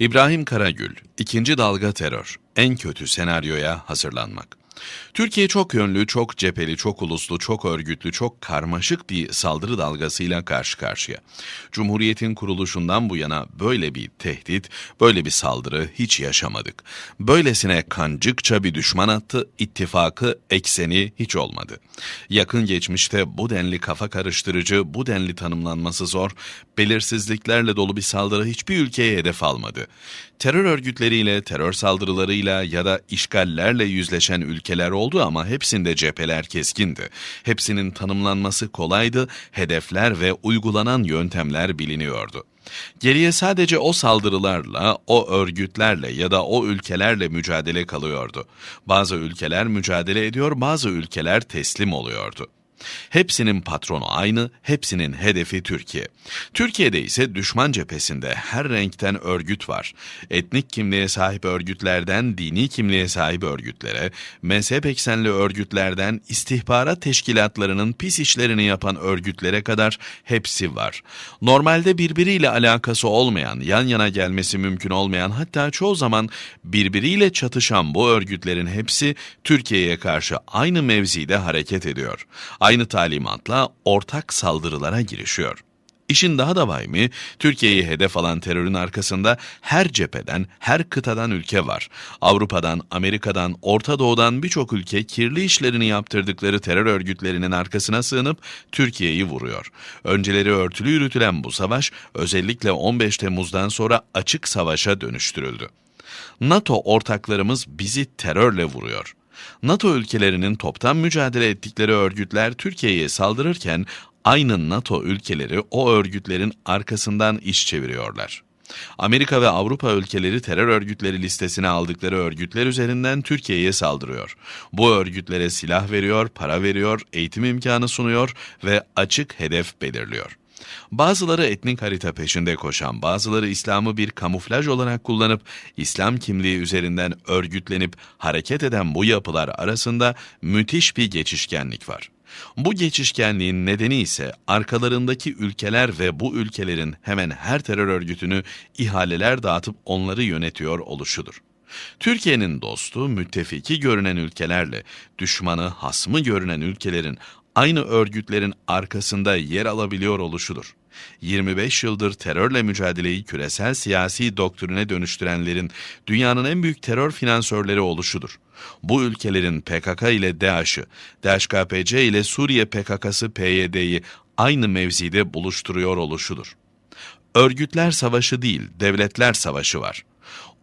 İbrahim Karagül, ikinci dalga terör, en kötü senaryoya hazırlanmak. Türkiye çok yönlü, çok cepheli, çok uluslu, çok örgütlü, çok karmaşık bir saldırı dalgasıyla karşı karşıya. Cumhuriyetin kuruluşundan bu yana böyle bir tehdit, böyle bir saldırı hiç yaşamadık. Böylesine kancıkça bir düşman attı, ittifakı, ekseni hiç olmadı. Yakın geçmişte bu denli kafa karıştırıcı, bu denli tanımlanması zor, belirsizliklerle dolu bir saldırı hiçbir ülkeye hedef almadı. Terör örgütleriyle, terör saldırılarıyla ya da işgallerle yüzleşen ülkeler oldu ama hepsinde cepheler keskindi. Hepsinin tanımlanması kolaydı, hedefler ve uygulanan yöntemler biliniyordu. Geriye sadece o saldırılarla, o örgütlerle ya da o ülkelerle mücadele kalıyordu. Bazı ülkeler mücadele ediyor, bazı ülkeler teslim oluyordu. Hepsinin patronu aynı, hepsinin hedefi Türkiye. Türkiye'de ise düşman cephesinde her renkten örgüt var. Etnik kimliğe sahip örgütlerden dini kimliğe sahip örgütlere, mezhep eksenli örgütlerden istihbarat teşkilatlarının pis işlerini yapan örgütlere kadar hepsi var. Normalde birbiriyle alakası olmayan, yan yana gelmesi mümkün olmayan hatta çoğu zaman birbiriyle çatışan bu örgütlerin hepsi Türkiye'ye karşı aynı mevzide hareket ediyor aynı talimatla ortak saldırılara girişiyor. İşin daha da vahimi, Türkiye'yi hedef alan terörün arkasında her cepheden, her kıtadan ülke var. Avrupa'dan, Amerika'dan, Orta Doğu'dan birçok ülke kirli işlerini yaptırdıkları terör örgütlerinin arkasına sığınıp Türkiye'yi vuruyor. Önceleri örtülü yürütülen bu savaş özellikle 15 Temmuz'dan sonra açık savaşa dönüştürüldü. NATO ortaklarımız bizi terörle vuruyor. NATO ülkelerinin toptan mücadele ettikleri örgütler Türkiye'ye saldırırken aynı NATO ülkeleri o örgütlerin arkasından iş çeviriyorlar. Amerika ve Avrupa ülkeleri terör örgütleri listesine aldıkları örgütler üzerinden Türkiye'ye saldırıyor. Bu örgütlere silah veriyor, para veriyor, eğitim imkanı sunuyor ve açık hedef belirliyor. Bazıları etnik harita peşinde koşan, bazıları İslam'ı bir kamuflaj olarak kullanıp İslam kimliği üzerinden örgütlenip hareket eden bu yapılar arasında müthiş bir geçişkenlik var. Bu geçişkenliğin nedeni ise arkalarındaki ülkeler ve bu ülkelerin hemen her terör örgütünü ihaleler dağıtıp onları yönetiyor oluşudur. Türkiye'nin dostu, müttefiki görünen ülkelerle düşmanı, hasmı görünen ülkelerin aynı örgütlerin arkasında yer alabiliyor oluşudur. 25 yıldır terörle mücadeleyi küresel siyasi doktrine dönüştürenlerin dünyanın en büyük terör finansörleri oluşudur. Bu ülkelerin PKK ile DAEŞ'ı, DHKPC ile Suriye PKK'sı PYD'yi aynı mevzide buluşturuyor oluşudur. Örgütler savaşı değil, devletler savaşı var.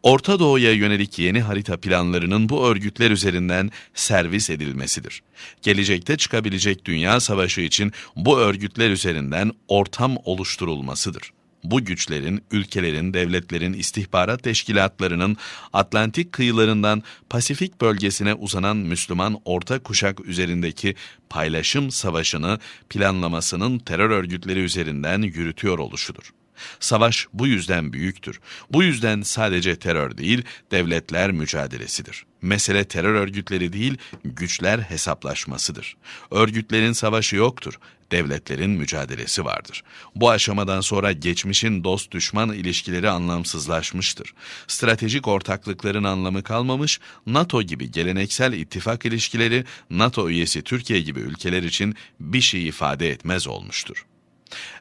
Orta Doğu'ya yönelik yeni harita planlarının bu örgütler üzerinden servis edilmesidir. Gelecekte çıkabilecek dünya savaşı için bu örgütler üzerinden ortam oluşturulmasıdır. Bu güçlerin, ülkelerin, devletlerin, istihbarat teşkilatlarının Atlantik kıyılarından Pasifik bölgesine uzanan Müslüman orta kuşak üzerindeki paylaşım savaşını planlamasının terör örgütleri üzerinden yürütüyor oluşudur. Savaş bu yüzden büyüktür. Bu yüzden sadece terör değil, devletler mücadelesidir. Mesele terör örgütleri değil, güçler hesaplaşmasıdır. Örgütlerin savaşı yoktur, devletlerin mücadelesi vardır. Bu aşamadan sonra geçmişin dost düşman ilişkileri anlamsızlaşmıştır. Stratejik ortaklıkların anlamı kalmamış, NATO gibi geleneksel ittifak ilişkileri NATO üyesi Türkiye gibi ülkeler için bir şey ifade etmez olmuştur.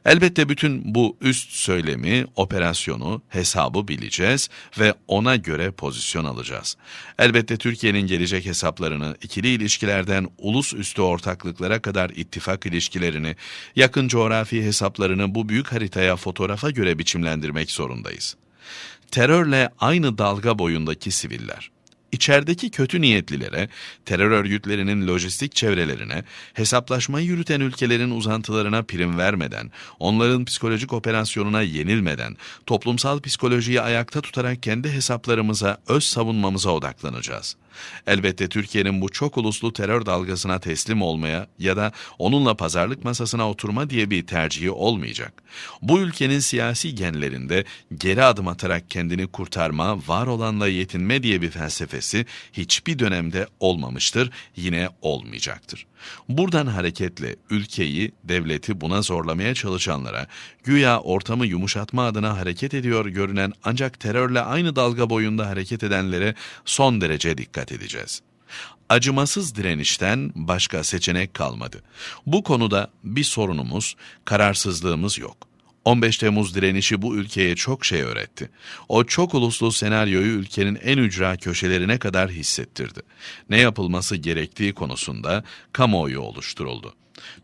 Elbette bütün bu üst söylemi, operasyonu, hesabı bileceğiz ve ona göre pozisyon alacağız. Elbette Türkiye'nin gelecek hesaplarını, ikili ilişkilerden ulus üstü ortaklıklara kadar ittifak ilişkilerini, yakın coğrafi hesaplarını bu büyük haritaya fotoğrafa göre biçimlendirmek zorundayız. Terörle aynı dalga boyundaki siviller, İçerideki kötü niyetlilere, terör örgütlerinin lojistik çevrelerine, hesaplaşmayı yürüten ülkelerin uzantılarına prim vermeden, onların psikolojik operasyonuna yenilmeden, toplumsal psikolojiyi ayakta tutarak kendi hesaplarımıza, öz savunmamıza odaklanacağız. Elbette Türkiye'nin bu çok uluslu terör dalgasına teslim olmaya ya da onunla pazarlık masasına oturma diye bir tercihi olmayacak. Bu ülkenin siyasi genlerinde geri adım atarak kendini kurtarma, var olanla yetinme diye bir felsefesi hiçbir dönemde olmamıştır, yine olmayacaktır. Buradan hareketle ülkeyi, devleti buna zorlamaya çalışanlara, güya ortamı yumuşatma adına hareket ediyor görünen ancak terörle aynı dalga boyunda hareket edenlere son derece dikkat edeceğiz acımasız direnişten başka seçenek kalmadı. Bu konuda bir sorunumuz, kararsızlığımız yok. 15 Temmuz direnişi bu ülkeye çok şey öğretti. O çok uluslu senaryoyu ülkenin en ücra köşelerine kadar hissettirdi. Ne yapılması gerektiği konusunda kamuoyu oluşturuldu.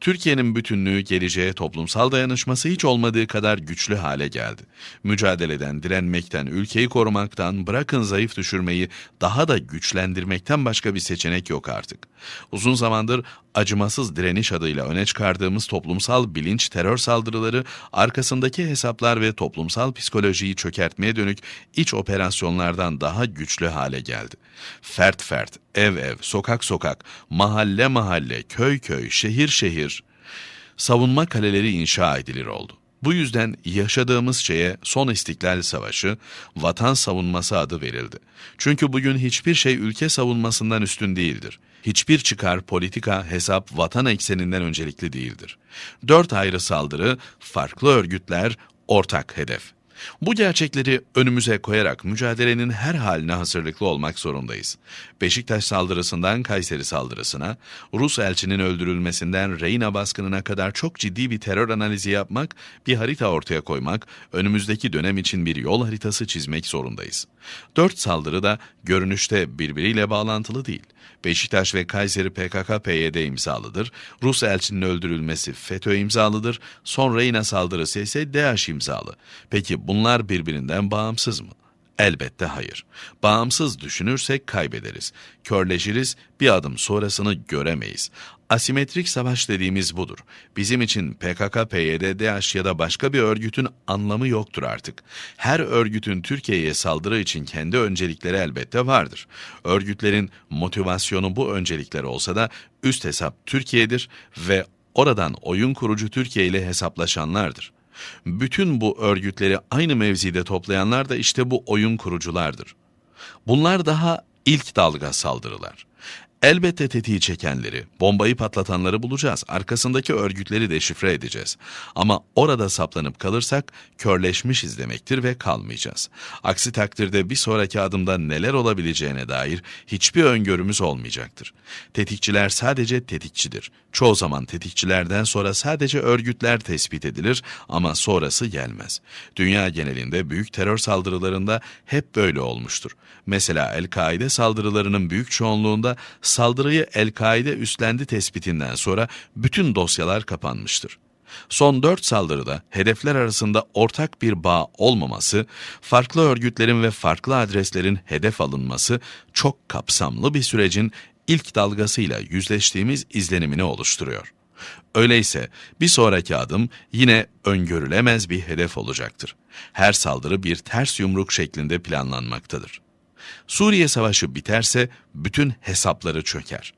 Türkiye'nin bütünlüğü, geleceğe, toplumsal dayanışması hiç olmadığı kadar güçlü hale geldi. Mücadeleden, direnmekten, ülkeyi korumaktan, bırakın zayıf düşürmeyi daha da güçlendirmekten başka bir seçenek yok artık. Uzun zamandır acımasız direniş adıyla öne çıkardığımız toplumsal bilinç terör saldırıları, arkasındaki hesaplar ve toplumsal psikolojiyi çökertmeye dönük iç operasyonlardan daha güçlü hale geldi. Fert fert, ev ev, sokak sokak, mahalle mahalle, köy köy, şehir şehir savunma kaleleri inşa edilir oldu. Bu yüzden yaşadığımız şeye son İstiklal Savaşı, vatan savunması adı verildi. Çünkü bugün hiçbir şey ülke savunmasından üstün değildir. Hiçbir çıkar, politika, hesap vatan ekseninden öncelikli değildir. Dört ayrı saldırı, farklı örgütler, ortak hedef. Bu gerçekleri önümüze koyarak mücadelenin her haline hazırlıklı olmak zorundayız. Beşiktaş saldırısından Kayseri saldırısına, Rus elçinin öldürülmesinden Reyna baskınına kadar çok ciddi bir terör analizi yapmak, bir harita ortaya koymak, önümüzdeki dönem için bir yol haritası çizmek zorundayız. Dört saldırı da görünüşte birbiriyle bağlantılı değil. Beşiktaş ve Kayseri PKK-PYD imzalıdır. Rus elçinin öldürülmesi FETÖ imzalıdır. Son Reyna saldırısı ise DAEŞ imzalı. Peki bunlar birbirinden bağımsız mı? Elbette hayır. Bağımsız düşünürsek kaybederiz. Körleşiriz, bir adım sonrasını göremeyiz. Asimetrik savaş dediğimiz budur. Bizim için PKK, PYD, DAEŞ ya da başka bir örgütün anlamı yoktur artık. Her örgütün Türkiye'ye saldırı için kendi öncelikleri elbette vardır. Örgütlerin motivasyonu bu öncelikler olsa da üst hesap Türkiye'dir ve oradan oyun kurucu Türkiye ile hesaplaşanlardır. Bütün bu örgütleri aynı mevzide toplayanlar da işte bu oyun kuruculardır. Bunlar daha ilk dalga saldırılar. Elbette tetiği çekenleri, bombayı patlatanları bulacağız. Arkasındaki örgütleri deşifre edeceğiz. Ama orada saplanıp kalırsak körleşmişiz demektir ve kalmayacağız. Aksi takdirde bir sonraki adımda neler olabileceğine dair hiçbir öngörümüz olmayacaktır. Tetikçiler sadece tetikçidir. Çoğu zaman tetikçilerden sonra sadece örgütler tespit edilir ama sonrası gelmez. Dünya genelinde büyük terör saldırılarında hep böyle olmuştur. Mesela El-Kaide saldırılarının büyük çoğunluğunda saldırıyı El-Kaide üstlendi tespitinden sonra bütün dosyalar kapanmıştır. Son dört saldırıda hedefler arasında ortak bir bağ olmaması, farklı örgütlerin ve farklı adreslerin hedef alınması çok kapsamlı bir sürecin ilk dalgasıyla yüzleştiğimiz izlenimini oluşturuyor. Öyleyse bir sonraki adım yine öngörülemez bir hedef olacaktır. Her saldırı bir ters yumruk şeklinde planlanmaktadır. Suriye Savaşı biterse bütün hesapları çöker.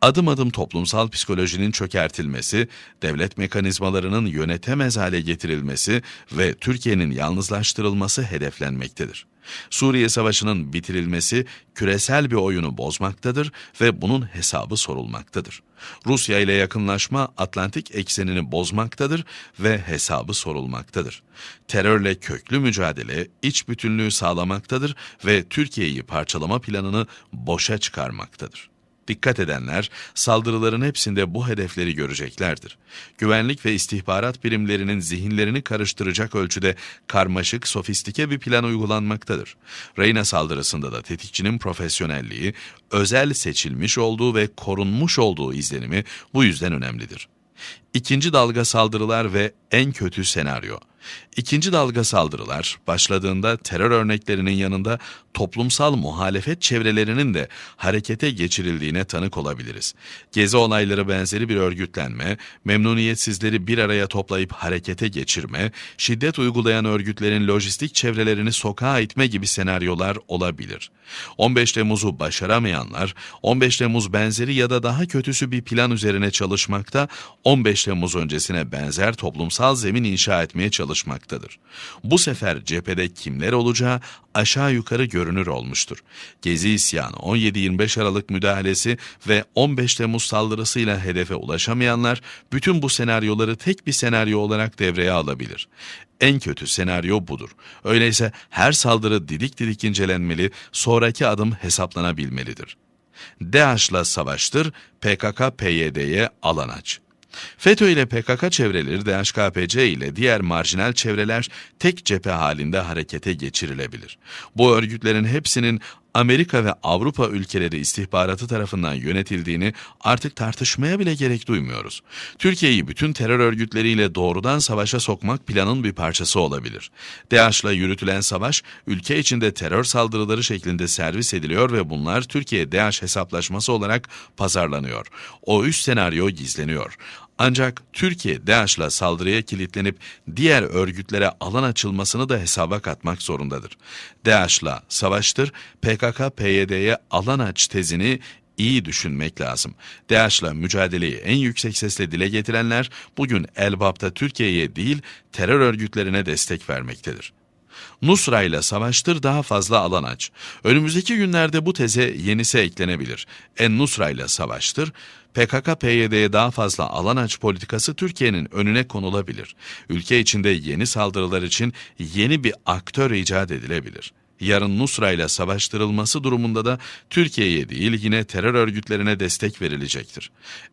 Adım adım toplumsal psikolojinin çökertilmesi, devlet mekanizmalarının yönetemez hale getirilmesi ve Türkiye'nin yalnızlaştırılması hedeflenmektedir. Suriye Savaşı'nın bitirilmesi küresel bir oyunu bozmaktadır ve bunun hesabı sorulmaktadır. Rusya ile yakınlaşma Atlantik eksenini bozmaktadır ve hesabı sorulmaktadır. Terörle köklü mücadele iç bütünlüğü sağlamaktadır ve Türkiye'yi parçalama planını boşa çıkarmaktadır. Dikkat edenler saldırıların hepsinde bu hedefleri göreceklerdir. Güvenlik ve istihbarat birimlerinin zihinlerini karıştıracak ölçüde karmaşık, sofistike bir plan uygulanmaktadır. Reyna saldırısında da tetikçinin profesyonelliği, özel seçilmiş olduğu ve korunmuş olduğu izlenimi bu yüzden önemlidir. İkinci dalga saldırılar ve en kötü senaryo. İkinci dalga saldırılar başladığında terör örneklerinin yanında toplumsal muhalefet çevrelerinin de harekete geçirildiğine tanık olabiliriz. Gezi olayları benzeri bir örgütlenme, memnuniyetsizleri bir araya toplayıp harekete geçirme, şiddet uygulayan örgütlerin lojistik çevrelerini sokağa itme gibi senaryolar olabilir. 15 Temmuz'u başaramayanlar, 15 Temmuz benzeri ya da daha kötüsü bir plan üzerine çalışmakta, 15 15 Temmuz öncesine benzer toplumsal zemin inşa etmeye çalışmaktadır. Bu sefer cephede kimler olacağı aşağı yukarı görünür olmuştur. Gezi isyanı, 17-25 Aralık müdahalesi ve 15 Temmuz saldırısıyla hedefe ulaşamayanlar bütün bu senaryoları tek bir senaryo olarak devreye alabilir. En kötü senaryo budur. Öyleyse her saldırı didik didik incelenmeli, sonraki adım hesaplanabilmelidir. DAEŞ'la savaştır, PKK-PYD'ye alan aç. FETÖ ile PKK çevreleri DHKPC ile diğer marjinal çevreler tek cephe halinde harekete geçirilebilir. Bu örgütlerin hepsinin Amerika ve Avrupa ülkeleri istihbaratı tarafından yönetildiğini artık tartışmaya bile gerek duymuyoruz. Türkiye'yi bütün terör örgütleriyle doğrudan savaşa sokmak planın bir parçası olabilir. DAEŞ'la yürütülen savaş ülke içinde terör saldırıları şeklinde servis ediliyor ve bunlar Türkiye-DAEŞ hesaplaşması olarak pazarlanıyor. O üst senaryo gizleniyor. Ancak Türkiye DAEŞ'la saldırıya kilitlenip diğer örgütlere alan açılmasını da hesaba katmak zorundadır. DAEŞ'la savaştır, PKK-PYD'ye alan aç tezini iyi düşünmek lazım. DAEŞ'la mücadeleyi en yüksek sesle dile getirenler bugün Elbap'ta Türkiye'ye değil terör örgütlerine destek vermektedir. Nusra ile savaştır daha fazla alan aç. Önümüzdeki günlerde bu teze yenisi eklenebilir. En Nusra ile savaştır, PKK-PYD'ye daha fazla alan aç politikası Türkiye'nin önüne konulabilir. Ülke içinde yeni saldırılar için yeni bir aktör icat edilebilir. Yarın Nusra ile savaştırılması durumunda da Türkiye'ye değil yine terör örgütlerine destek verilecektir.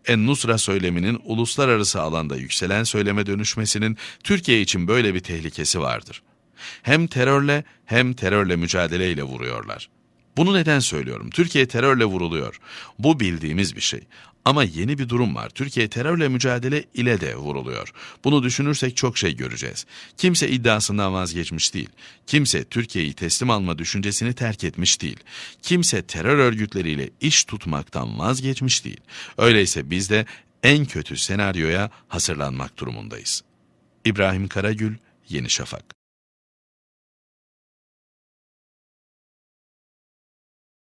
En Nusra söyleminin uluslararası alanda yükselen söyleme dönüşmesinin Türkiye için böyle bir tehlikesi vardır. Hem terörle hem terörle mücadeleyle vuruyorlar. Bunu neden söylüyorum? Türkiye terörle vuruluyor. Bu bildiğimiz bir şey. Ama yeni bir durum var. Türkiye terörle mücadele ile de vuruluyor. Bunu düşünürsek çok şey göreceğiz. Kimse iddiasından vazgeçmiş değil. Kimse Türkiye'yi teslim alma düşüncesini terk etmiş değil. Kimse terör örgütleriyle iş tutmaktan vazgeçmiş değil. Öyleyse biz de en kötü senaryoya hazırlanmak durumundayız. İbrahim Karagül, Yeni Şafak